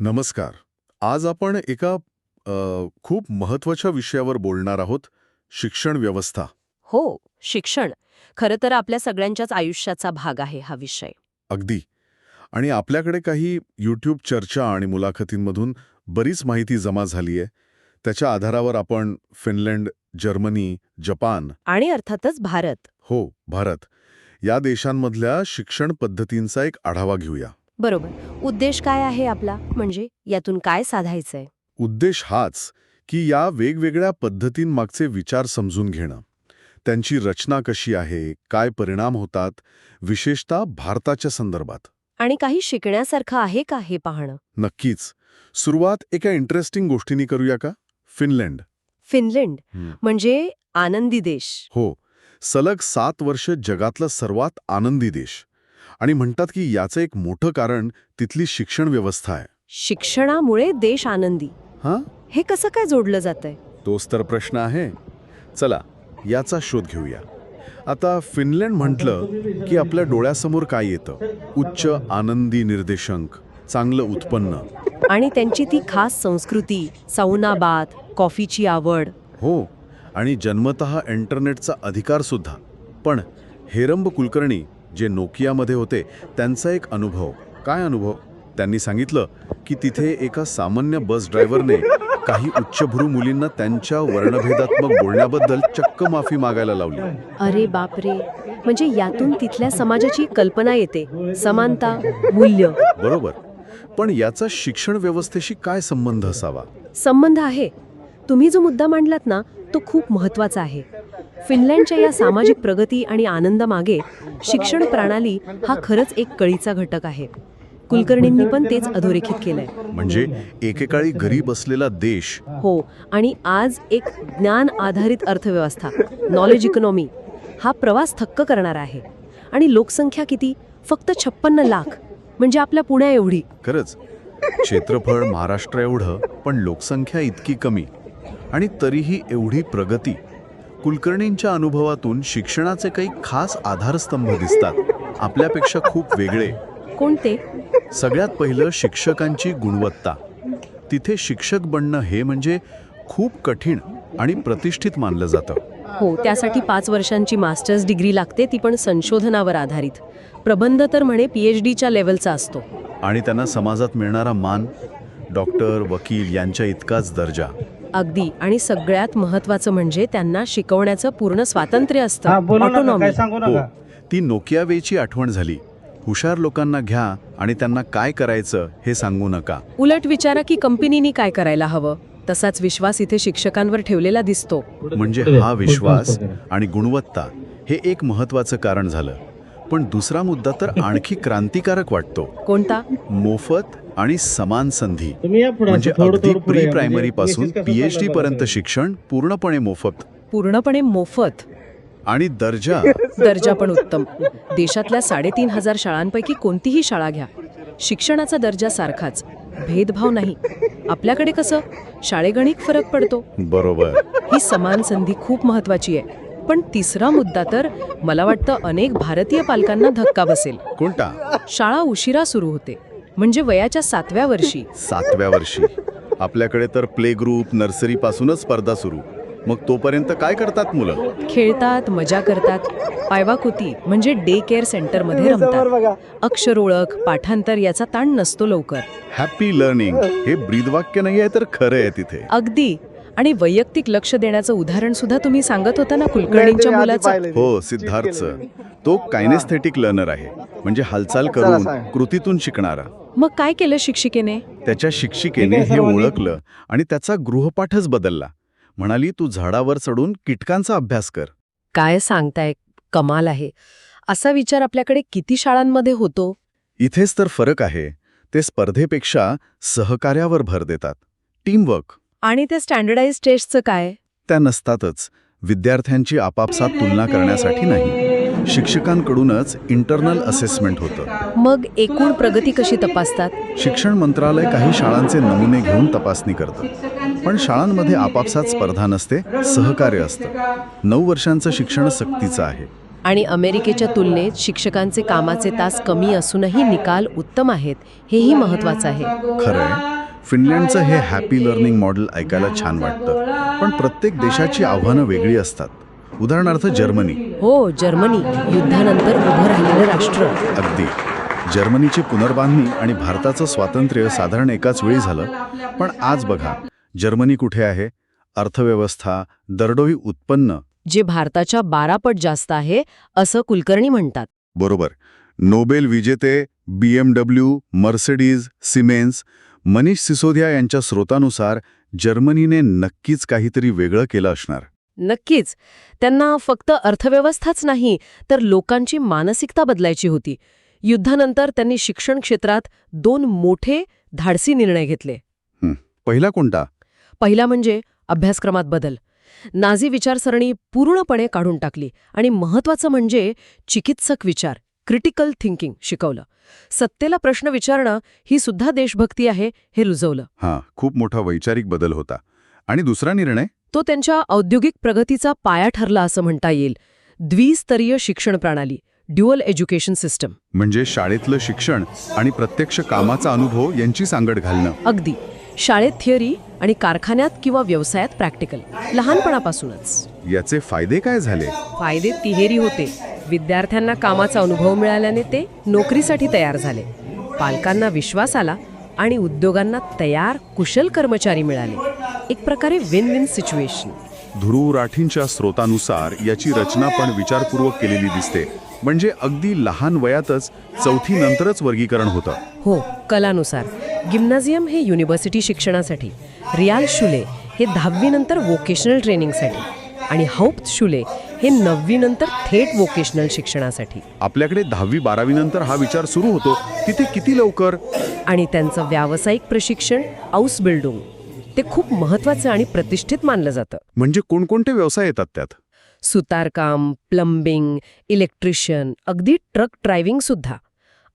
नमस्कार. आज आपण एका अ, खूप महत्त्वाच्या विषयावर बोलणार आहोत शिक्षण व्यवस्था. हो शिक्षण. खरं तर आपल्या सगळ्यांच्याच आयुष्याचा भाग आहे हा विषय. अगदी. आणि आपल्याकडे काही यूट्यूब चर्चा आणि मुलाखतींमधून बरीच माहिती जमा झाली आहे. त्याच्या आधारावर आपण फिनलंड जर्मनी जपान आणि अर्थातच भारत. हो भारत. या देशांमधल्या शिक्षण पद्धतींचा एक आढावा घेऊया. बरोबर. उद्देश काय आहे आपला? म्हणजे यातून काय साधायचंय? उद्देश हाच की या वेगवेगळ्या पद्धतींमागचे विचार समजून घेणं. त्यांची रचना कशी आहे? काय परिणाम होतात? विशेषतः भारताच्या संदर्भात. आणि काही शिकण्यासारखं आहे का हे पाहणं? नक्कीच. सुरुवात एका इंटरेस्टिंग गोष्टींनी करूया का? फिनलँड. फिनलंड. म्हणजे आनंदी देश. हो. सलग सात वर्ष जगातला सर्वात आनंदी देश. आणि म्हणतात की याचं एक मोठं कारण तिथली शिक्षण व्यवस्था आहे. शिक्षणामुळे देश आनंदी. हां? हे कसं काय जोडलं जातंय? तोच तर प्रश्न आहे. चला याचा शोध घेऊया. आता फिनलँड म्हटलं की आपल्या डोळ्यासमोर काय येतं? उच्च आनंदी निर्देशांक चांगलं उत्पन्न. आणि त्यांची ती खास संस्कृती सौनाबाद कॉफीची आवड. हो आणि जन्मतः इंटरनेटचा अधिकार सुद्धा. पण हेरंब कुलकर्णी जे नोकियामध्ये होते त्यांचा एक अनुभव. काय अनुभव? त्यांनी सांगितलं की तिथे एका सामान्य बस ड्रायव्हरने काही उच्चभ्रू मुलींना त्यांच्या वर्णभेदात्मक बोलण्याबद्दल चक्क माफी मागायला लावली. अरे बापरे! म्हणजे यातून तिथल्या समाजाची कल्पना येते. समानता मूल्य. बरोबर. पण याचा शिक्षण व्यवस्थेशी काय संबंध असावा? संबंध आहे. तुम्ही जो मुद्दा मांडलात ना तो खूप महत्त्वाचा आहे. फिनलँडच्या या सामाजिक प्रगती आणि आनंदामागे शिक्षण प्रणाली हा खरंच एक कळीचा घटक आहे. कुलकर्णींनी पण तेच अधोरेखित केलंय. म्हणजे एकेकाळी गरीब असलेला देश. हो आणि आज एक ज्ञान आधारित अर्थव्यवस्था नॉलेज इकॉनॉमी हा प्रवास थक्क करणारा आहे. आणि लोकसंख्या किती? फक्त छप्पन्न लाख. म्हणजे आपल्या पुण्या एवढी. खरंच. क्षेत्रफळ महाराष्ट्र एवढं पण लोकसंख्या इतकी कमी. आणि तरीही एवढी प्रगती. कुलकर्णींच्या अनुभवातून शिक्षणाचे काही खास आधारस्तंभ दिसतात. आपल्यापेक्षा खूप वेगळे. कोणते? सगळ्यात पहिलं शिक्षकांची गुणवत्ता. तिथे शिक्षक बनणं हे म्हणजे खूप कठीण आणि प्रतिष्ठित मानलं जातं. हो त्यासाठी पाच वर्षांची मास्टर्स डिग्री लागते ती पण संशोधनावर आधारित. प्रबंध तर म्हणे पीएच डीच्या लेवलचा असतो. आणि त्यांना समाजात मिळणारा मान डॉक्टर वकील यांच्या इतकाच दर्जा. अगदी. आणि सगळ्यात महत्वाचं म्हणजे त्यांना शिकवण्याचं पूर्ण स्वातंत्र्य असतं. ऑटोनॉमी हो नका ती नोकिया वेची आठवण झाली. हुशार लोकांना घ्या आणि त्यांना काय करायचं हे सांगू नका. उलट विचारा की कंपनीनी काय करायला हवं. तसाच विश्वास इथे शिक्षकांवर ठेवलेला दिसतो. म्हणजे हा विश्वास आणि गुणवत्ता हे एक महत्वाचं कारण झालं. पण दुसरा मुद्दा तर आणखी क्रांतिकारक वाटतो. कोणता? मोफत आणि समान संधी. तुम्ही या पुढे म्हणजे अगदी प्री. प्रायमरी म्हणजे पासून thesis कसं पीएच डी चाललं पर्यंत? शिक्षण पूर्णपणे मोफत. पूर्णपणे मोफत. आणि दर्जा. दर्जा पण उत्तम. देशातल्या साडेतीन हजार शाळांपैकी कोणतीही शाळा घ्या. शिक्षणाचा दर्जा सारखाच. भेदभाव नाही. आपल्याकडे कसं? शाळेगणिक फरक पडतो. बरोबर. ही समान संधी खूप महत्वाची आहे. पण तिसरा मुद्दा तर मला वाटतं अनेक भारतीय पालकांना धक्का बसेल. कोणता? शाळा उशिरा सुरू होते. म्हणजे वयाच्या सातव्या वर्षी. सातव्या वर्षी. आपल्याकडे तर प्ले ग्रुप नर्सरी पासूनच स्पर्धा सुरू. मग तोपर्यंत काय करतात मुलं? खेळतात मजा करतात. पायवाकुती म्हणजे डे केअर सेंटरमध्ये रमतात. अक्षर ओळख पाठांतर याचा ताण नसतो लवकर. हॅपी लर्निंग हे ब्रीदवाक्य नाही आहे तर खरं आहे तिथे. अगदी. आणि वैयक्तिक लक्ष देण्याचं उदाहरण सुद्धा तुम्ही सांगत होता ना कुलकर्णींच्या मुलाचं? हो सिद्धार्थचं. तो कायनेस्थेटिक लर्नर आहे. म्हणजे हालचाल करून कृतीतून शिकणारा. मग काय केलं शिक्षिकेने? त्याच्या शिक्षिकेने हे ओळखलं आणि त्याचा गृहपाठच बदलला. म्हणाली तू झाडावर चढून कीटकांचा अभ्यास कर. काय सांगताय कमाल आहे. असा विचार आपल्याकडे किती शाळांमध्ये होतो? इथेच तर फरक आहे. ते स्पर्धेपेक्षा सहकार्यावर भर देतात. टीमवर्क. आणि त्या स्टँडर्डाइज टेस्टचं काय? त्या नसतातच. विद्यार्थ्यांची आपापसात तुलना करण्यासाठी नाही. शिक्षकांकडूनच इंटरनल असेसमेंट होतं. मग एकूण प्रगती कशी तपासतात? शिक्षण मंत्रालय काही शाळांचे नमुने घेऊन तपासणी करतं. पण शाळांमध्ये आपापसात स्पर्धा नसते सहकार्य असतं. नऊ वर्षांचं शिक्षण सक्तीचं आहे. आणि अमेरिकेच्या तुलनेत शिक्षकांचे कामाचे तास कमी असूनही निकाल उत्तम आहेत हेही महत्वाचं आहे. खरंय. फिनलँडचं हे हॅपी लर्निंग मॉडेल ऐकायला छान वाटतं. पण प्रत्येक देशाची आव्हानं वेगळी असतात. उदाहरणार्थ जर्मनी. हो जर्मनी. युद्धानंतर उभं राहिलेलं राष्ट्र. अगदी. जर्मनीची पुनर्बांधणी आणि भारताचं स्वातंत्र्य साधारण एकाच वेळी झालं. पण आज बघा जर्मनी कुठे आहे? अर्थव्यवस्था दरडोई उत्पन्न. जे भारताच्या बारा पट जास्त आहे असं कुलकर्णी म्हणतात. बरोबर. नोबेल विजेते B M W Mercedes Siemens Manish Sisodia यांच्या स्रोतानुसार जर्मनीने नक्कीच काहीतरी वेगळं केलं असणार. नक्कीच. त्यांना फक्त अर्थव्यवस्थाच नाही तर लोकांची मानसिकता बदलायची होती. युद्धानंतर त्यांनी शिक्षण क्षेत्रात दोन मोठे धाडसी निर्णय घेतले. पहिला कोणता? पहिला म्हणजे अभ्यासक्रमात बदल. नाझी विचारसरणी पूर्णपणे काढून टाकली आणि महत्वाचं म्हणजे चिकित्सक विचार. क्रिटिकल थिंकिंग शिकवलं. सत्तेला प्रश्न विचारणं ही सुद्धा देशभक्ती आहे हे रुजवलं. हां खूप मोठा वैचारिक बदल होता. आणि दुसरा निर्णय? तो त्यांच्या औद्योगिक प्रगतीचा पाया ठरला असं म्हणता येईल. द्विस्तरीय शिक्षण प्रणाली ड्युअल एज्युकेशन सिस्टम म्हणजे शाळेतलं शिक्षण आणि प्रत्यक्ष कामाचा अनुभव यांची सांगड घालणं. अगदी. शाळेत थिअरी आणि कारखान्यात किंवा व्यवसायात प्रॅक्टिकल लहानपणापासूनच. याचे फायदे काय झाले? फायदे तिहेरी होते. विद्यार्थ्यांना कामाचा अनुभव मिळाल्याने ते नोकरीसाठी तयार झाले. पालकांना विश्वास आला आणि उद्योगांना तयार कुशल कर्मचारी मिळाले. एक प्रकारे विन विन सिच्युएशन ध्रुव राठींच्या स्रोतानुसार याची रचना पण विचारपूर्वक केलेली दिसते. म्हणजे अगदी लहान वयातच चौथी नंतरच वर्गीकरण होतं. हो कलानुसार. गिम्नाझियम हे युनिव्हर्सिटी शिक्षणासाठी. रियाल शुले हे दहावीनंतर वोकेशनल ट्रेनिंगसाठी आणि हौप्त शुले हे नववीनंतर थेट वोकेशनल शिक्षणासाठी. आपल्याकडे दहावी बारावी नंतर हा विचार सुरू होतो. तिथे किती लवकर? आणि त्यांचं व्यावसायिक प्रशिक्षण आऊस बिल्डुंग ते खूप महत्वाचं आणि प्रतिष्ठित मानलं जातं. म्हणजे कोणकोणते व्यवसाय येतात त्यात? सुतारकाम प्लंबिंग इलेक्ट्रिशियन अगदी ट्रक ड्रायव्हिंग सुद्धा.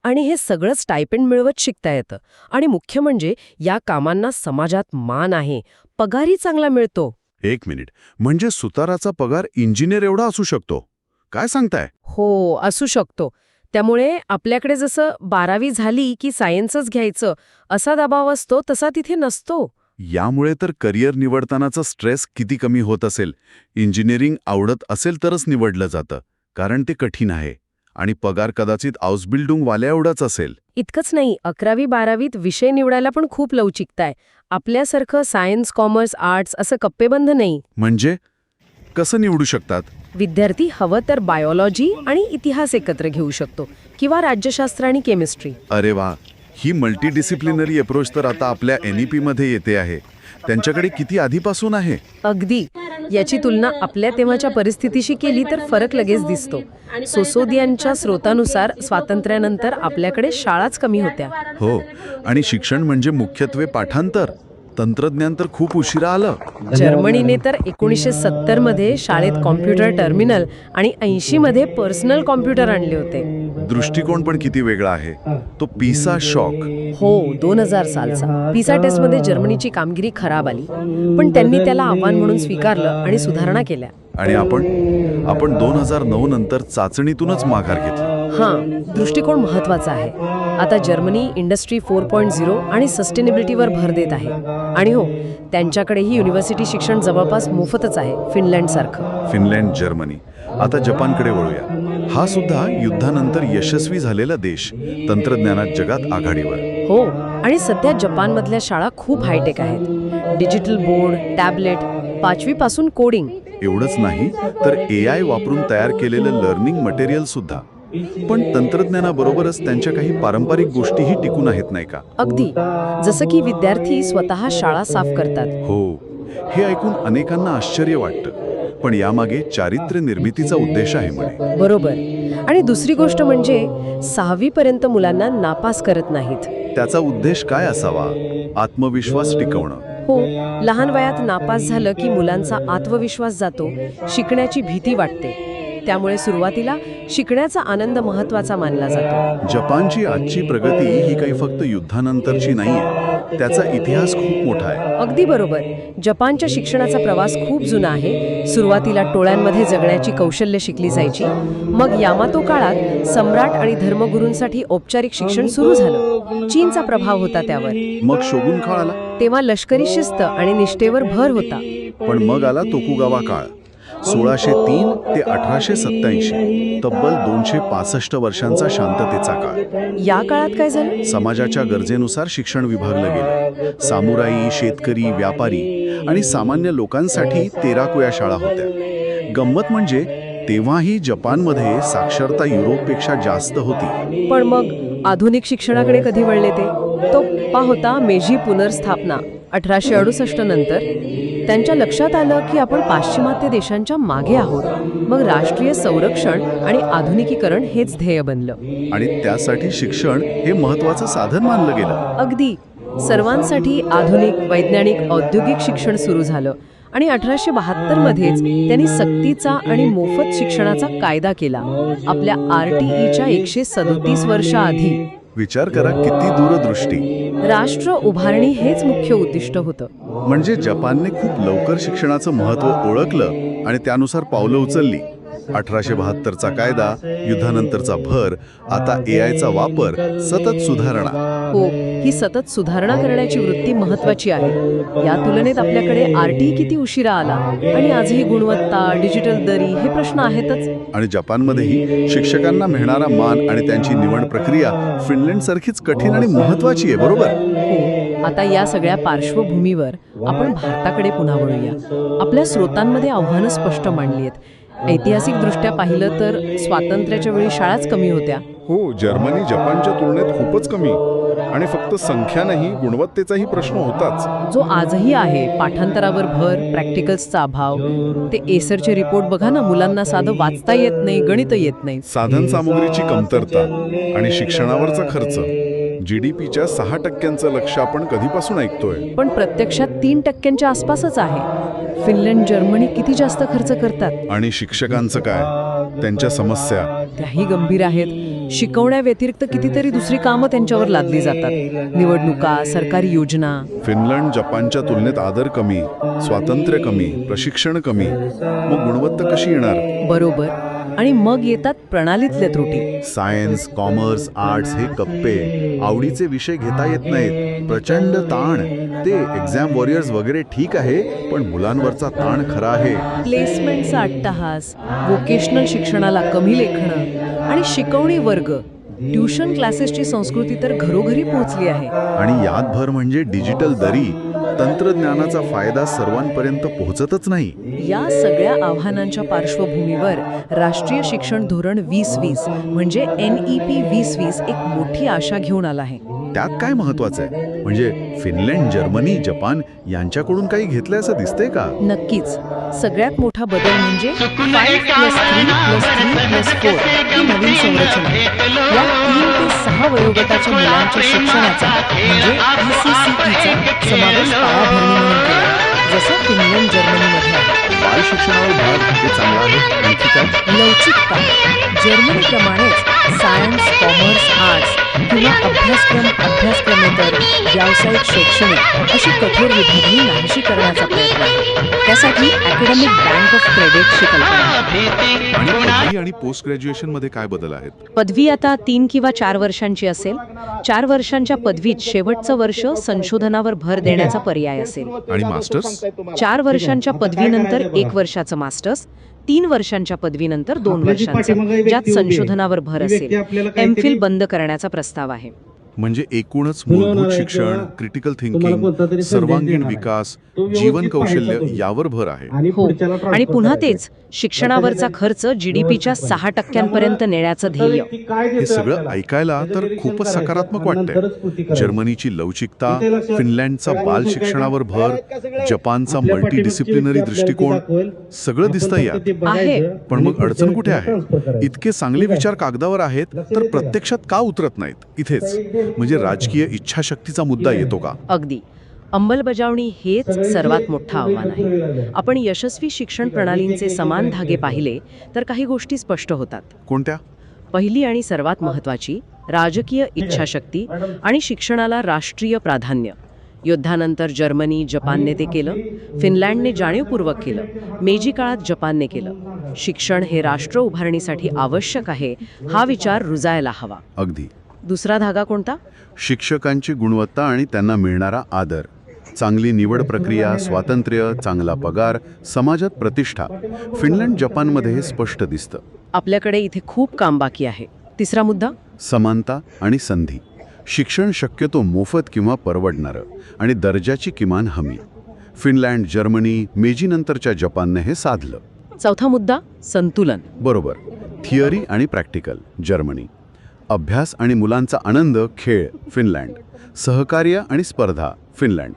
आणि हे सगळं स्टायपेंड मिळवत शिकता येतं. आणि मुख्य म्हणजे या कामांना समाजात मान आहे. पगारही चांगला मिळतो. एक मिनिट. म्हणजे सुताराचा पगार इंजिनियर एवढा असू शकतो? काय सांगताय? हो असू शकतो. त्यामुळे आपल्याकडे जसं बारावी झाली की सायन्सच घ्यायचं असा दबाव असतो तसा तिथे नसतो. यामुळे तर करिअर निवडतानाचा स्ट्रेस किती कमी होत असेल? इंजिनिअरिंग आवडत असेल तरच निवडलं जातं कारण ते कठीण आहे. आणि पगार कदाचित वाल्या एवढाच असेल. इतकंच नाही अकरावी बारावीत विषय निवडायला पण खूप लवचिकता आहे आपल्यासारखं सायन्स कॉमर्स आर्ट्स असं कप्पेबंद नाही. म्हणजे? कसं निवडू शकतात? विद्यार्थी हवं तर बायोलॉजी आणि इतिहास एकत्र घेऊ शकतो किंवा राज्यशास्त्र आणि केमिस्ट्री. अरे वा ही मल्टीडिसिप्लिनरी अप्रोच तर आता आपल्या एन ई मध्ये येते आहे. त्यांच्याकडे किती आधीपासून आहे? अगदी. याची तुलना आपल्या तेव्हाच्या परिस्थितीशी केली तर फरक लगेच दिसतो. सोसोदियांच्या स्रोतानुसार स्वातंत्र्यानंतर आपल्याकडे शाळाच कमी होत्या. हो. आणि शिक्षण म्हणजे मुख्यत्वे पाठांतर. तंत्रज्ञान तर खूप उशिरा आलं. जर्मनीने तर एकोणीसशे सत्तरमध्ये शाळेत कॉम्प्युटर टर्मिनल आणि ऐंशी मध्ये पर्सनल कॉम्प्युटर आणले होते. दृष्टिकोन पण किती वेगळा आहे. तो पिसा शॉक हो दोन हजार सालचा. पिसा टेस्टमध्ये जर्मनीची कामगिरी खराब आली. पण त्यांनी त्याला आव्हान म्हणून स्वीकारलं आणि सुधारणा केल्या. आणि आपण आपण दोन हजार नऊ नंतर चाचणीतूनच माघार घेतली. हां दृष्टिकोन महत्त्वाचा आहे. आता Germany industry four point zero आणि सस्टेनेबिलिटीवर भर देत आहे. आणि हो त्यांच्याकडेही युनिव्हर्सिटी शिक्षण जवळपास मोफतच आहे फिनलँडसारखं. Finland Germany. आता जपानकडे वळूया. हा सुद्धा युद्धानंतर यशस्वी झालेला देश तंत्रज्ञानात जगात आघाडीवर. हो आणि सध्या जपानमधल्या शाळा खूप हायटेक आहेत. डिजिटल बोर्ड टॅबलेट पाचवीपासून कोडिंग. एवढंच नाही तर ए आय वापरून तयार केलेलं लर्निंग मटेरियल सुद्धा. पण तंत्रज्ञानाबरोबरच त्यांच्या काही पारंपरिक गोष्टीही टिकून आहेत नाही का? अगदी. जसं की विद्यार्थी स्वतः शाळा साफ करतात. हो. हे ऐकून अनेकांना आश्चर्य वाटतं. पण यामागे चारित्र्य निर्मितीचा उद्देश आहे म्हणे. बरोबर. आणि दुसरी गोष्ट म्हणजे सहावीपर्यंत मुलांना नापास करत नाहीत. त्याचा उद्देश काय असावा? आत्मविश्वास टिकवणं. हो. लहान वयात नापास झालं की मुलांचा आत्मविश्वास जातो शिकण्याची भीती वाटते. त्यामुळे सुरुवातीला शिकण्याचा आनंद महत्त्वाचा मानला जातो. जपानची आजची प्रगती ही काही फक्त युद्धानंतरची नाहीये. त्याचा इतिहास खूप मोठा आहे. अगदी बरोबर. जपानच्या शिक्षणाचा प्रवास खूप जुना आहे. सुरुवातीला टोळ्यांमध्ये जगण्याची कौशल्य शिकली जायची. मग यामातो काळात सम्राट आणि धर्मगुरूंसाठी औपचारिक शिक्षण सुरू झालं. चीनचा प्रभाव होता त्यावर. मग शोगुन काळ आला. तेव्हा लष्करी शिस्त आणि निष्ठेवर भर होता. पण मग आला तोकुगावा काळ. सोळाशे तीन ते अठराशे सत्याऐंशी तब्बल दोनशे पासष्ट वर्षांचा शांततेचा काळ. या काळात काय झालं? समाजाच्या गरजेनुसार शिक्षण विभागलं गेलं. सामुराई शेतकरी व्यापारी आणि सामान्य लोकांसाठी तेराकुया शाळा होत्या. गंमत म्हणजे तेव्हाही जपानमध्ये साक्षरता युरोपपेक्षा जास्त होती. पण मग आधुनिक शिक्षणाकडे कधी वळले ते? तो होता मेजी पुनर्स्थापना. अठराशे अडुसष्ट नंतर त्यांच्या लक्षात आलं की आपण पाश्चिमात्य देशांच्या मागे आहोत. मग राष्ट्रीय संरक्षण आणि आधुनिकीकरण हेच ध्येय बनलं. आणि त्यासाठी शिक्षण हे महत्वाचं साधन मानलं गेलं. अगदी. सर्वांसाठी आधुनिक वैज्ञानिक औद्योगिक शिक्षण सुरू झालं. आणि अठराशे बहात्तर मध्येच त्यांनी सक्तीचा आणि मोफत शिक्षणाचा कायदा केला. आपल्या आर टी ईच्या एकशे सदोतीस वर्षाआधी. विचार करा किती दूरदृष्टी. राष्ट्र उभारणी हेच मुख्य उद्दिष्ट होतं. म्हणजे जपानने खूप लवकर शिक्षणाचं महत्त्व ओळखलं आणि त्यानुसार पावलं उचलली. अठराशे बहात्तरचा कायदा युद्धानंतरचा भर आता ए आयचा वापर सतत सुधारणा. हो ही सतत सुधारणा करण्याची वृत्ती महत्वाची आहे. या तुलनेत आपल्याकडे आर टी किती उशिरा आला आणि आजही गुणवत्ता डिजिटल दरी हे प्रश्न आहेतच. आणि जपानमध्येही शिक्षकांना मिळणारा मान आणि त्यांची निवड प्रक्रिया फिनलँड सारखीच कठीण आणि महत्वाची आहे बरोबर? हो आता या सगळ्या पार्श्वभूमीवर आपण भारताकडे पुन्हा वळूया. आपल्या स्रोतांमध्ये आव्हानं स्पष्ट मांडली आहेत. ऐतिहासिकदृष्ट्या पाहिलं तर स्वातंत्र्याच्या वेळी शाळाच कमी होत्या. हो जर्मनी जपानच्या तुलनेत खूपच कमी. आणि फक्त संख्या नाही गुणवत्तेचाही प्रश्न होताच. जो आजही आहे पाठांतरावर भर प्रॅक्टिकल्सचा अभाव ते एसरचे रिपोर्ट बघा ना मुलांना साधं वाचता येत नाही गणित येत नाही. साधन सामुग्रीची कमतरता आणि शिक्षणावरचा खर्च जीडीपीच्या सहा टक्क्यांचं लक्ष आपण कधीपासून ऐकतोय? पण प्रत्यक्षात तीन टक्क्यांच्या आसपासच आहे. फिनलंड जर्मनी किती जास्त खर्च करतात? आणि शिक्षकांचं काय? त्यांच्या समस्या? त्याही गंभीर आहेत. शिकवण्याव्यतिरिक्त कितीतरी दुसरी कामं त्यांच्यावर लादली जातात. निवडणुका सरकारी योजना. फिनलंड जपानच्या तुलनेत आदर कमी स्वातंत्र्य कमी प्रशिक्षण कमी. मग गुणवत्ता कशी येणार? बरोबर. आणि मग येतात प्रणालीतल्या त्रुटी. सायन्स कॉमर्स आर्ट्स हे कप्पे. आवडीचे विषय घेता येत नाहीत. प्रचंड ताण. ते एक्झाम वॉरियर्स वगैरे ठीक आहे पण मुलांवरचा ताण खरा आहे. प्लेसमेंटचा अट्टहास वोकेशनल शिक्षणाला कमी लेखणं आणि शिकवणी वर्ग. ट्युशन क्लासेसची संस्कृती तर घरोघरी पोहोचली आहे. आणि यात भर म्हणजे डिजिटल दरी तंत्रज्ञानाचा फायदा सर्वांपर्यंत पोहोचतच नाही. या सगळ्या आव्हानांच्या पार्श्वभूमीवर राष्ट्रीय शिक्षण धोरण वीस वीस म्हणजे एन ई पी वीस वीस एक मोठी आशा घेऊन आला आहे. त्यात काय महत्वाचं आहे? म्हणजे फिनलँड जर्मनी जपान यांच्याकडून काही घेतलंय असं दिसतंय का? नक्कीच. सगळ्यात मोठा बदल म्हणजे नवीन संरचना. या तीन ते सहा वयोगटाच्या मुलांच्या शिक्षणाचा म्हणजे ECCE चा समावेश पायाभरणी म्हणून केला जसं फिनलंड जर्मनीमध्ये आहे. बाल शिक्षणावर भर हे चांगलं आहे? आणखी काय? लवचिकता. जर्मनीप्रमाणेच सायन्स कॉमर्स आर्ट्स किंवा अभ्यासक्रम अभ्यासक्रमेतर व्यावसायिक शैक्षणिक अशी कठोर विभागणी नाहीशी करण्याचा प्रयत्न आहे. त्यासाठी अकॅडमिक बँक ऑफ क्रेडिटची कल्पना पदवी आणि पोस्ट ग्रॅज्युएशनमध्ये काय बदल आहेत? पदवी आता तीन किंवा चार वर्षांची असेल. चार वर्षांच्या पदवीत शेवटचं वर्ष संशोधनावर भर देण्याचा पर्याय असेल. आणि मास्टर्स चार वर्षांच्या पदवीनंतर एक वर्षाचं मास्टर्स तीन वर्षांच्या पदवीनंतर दोन वर्षांचं ज्यात संशोधनावर भर असेल. आपल्याला एम काहीतरी फिल बंद करण्याचा प्रस्ताव आहे. म्हणजे एकूणच मूलभूत शिक्षण क्रिटिकल थिंकिंग सर्वांगीण. विकास जीवन कौशल्य. यावर भर आहे आणि हो आणि पुन्हा. तेच शिक्षणावरचा खर्च जीडीपीच्या सहा टक्क्यांपर्यंत नेण्याचं ध्येय हे सगळं? ऐकायला तर खूपच सकारात्मक. वाटतंय. जर्मनीची लवचिकता फिनलँडचा बाल शिक्षणावर भर? जपानचा मल्टी डिसिप्लिनरी दृष्टिकोन. सगळं आपण दिसतं फक्त यात आहे. पण मग अडचण कुठे आहे. इतके चांगले? विचार कागदावर आहेत तर प्रत्यक्षात का उतरत नाहीत इथेच म्हणजे राजकीय इच्छाशक्तीचा मुद्दा येतो का? अगदी. अंमलबजावणी हेच सर्वात मोठं आव्हान आहे. आपण यशस्वी शिक्षण प्रणालींचे समान धागे पाहिले तर काही गोष्टी स्पष्ट होतात. कोणत्या? पहिली आणि सर्वात महत्त्वाची राजकीय इच्छाशक्ती आणि शिक्षणाला राष्ट्रीय प्राधान्य. युद्धानंतर जर्मनी जपानने ते केलं फिनलँडने जाणीवपूर्वक केलं मेजी काळात जपानने केलं. शिक्षण हे राष्ट्र उभारणीसाठी आवश्यक आहे हा विचार रुजायला हवा. अगदी. दुसरा धागा कोणता? शिक्षकांची गुणवत्ता आणि त्यांना मिळणारा आदर. चांगली निवड प्रक्रिया स्वातंत्र्य चांगला पगार समाजात प्रतिष्ठा. फिनलँड जपानमध्ये हे स्पष्ट दिसतं. आपल्याकडे इथे खूप काम बाकी आहे. तिसरा मुद्दा? समानता आणि संधी. शिक्षण शक्यतो मोफत किंवा परवडणारं आणि दर्जाची किमान हमी. फिनलँड जर्मनी मेजीनंतरच्या जपानने हे साधलं. चौथा मुद्दा? संतुलन. बरोबर. थिअरी आणि प्रॅक्टिकल जर्मनी. अभ्यास आणि मुलांचा आनंद खेळ फिनलँड. सहकार्य आणि स्पर्धा फिनलँड.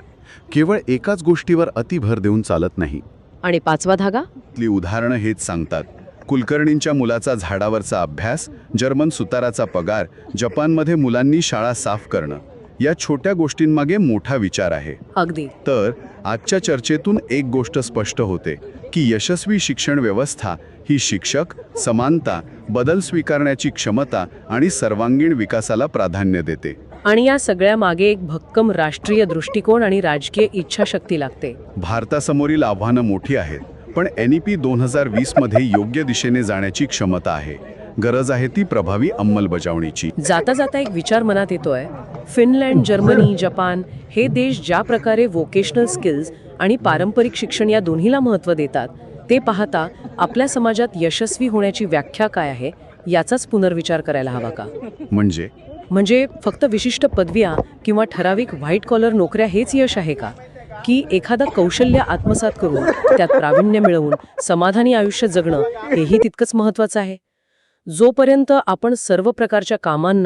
केवळ एकाच गोष्टीवर अतिभर देऊन चालत नाही. आणि पाचवा धागा? उदाहरणं हेच सांगतात. कुलकर्णींच्या मुलाचा झाडावरचा अभ्यास जर्मन सुताराचा पगार जपानमध्ये मुलांनी शाळा साफ करणं. या छोट्या गोष्टींमागे मोठा विचार आहे. अगदी. तर आजच्या चर्चेतून एक गोष्ट स्पष्ट होते की यशस्वी शिक्षण व्यवस्था ही शिक्षक समानता बदल स्वीकारण्याची क्षमता आणि सर्वांगीण विकासाला प्राधान्य देते. आणि या सगळ्या मागे एक भक्कम राष्ट्रीय दृष्टिकोन आणि राजकीय इच्छाशक्ती लागते. भारतासमोरील आव्हानं मोठी आहेत पण एन ई पी दोन हजार वीसमध्ये योग्य दिशेने जाण्याची क्षमता आहे. गरज आहे ती प्रभावी अंमलबजावणीची. जाता जाता एक विचार मनात येतोय. फिनलँड जर्मनी जपान हे देश ज्या प्रकारे वोकेशनल स्किल्स आणि पारंपरिक शिक्षण या दोन्हीला महत्त्व देतात ते पाहता आपल्या समाजात यशस्वी होण्याची व्याख्या काय आहे याचाच पुनर्विचार करायला हवा का? म्हणजे? म्हणजे फक्त विशिष्ट पदव्या किंवा ठराविक व्हाईट कॉलर नोकऱ्या हेच यश आहे का? की एखादं कौशल्य आत्मसात करून त्यात प्रावीण्य मिळवून समाधानी आयुष्य जगणं हेही तितकंच महत्त्वाचं आहे? जोपर्यंत आपण सर्व प्रकारच्या कामांना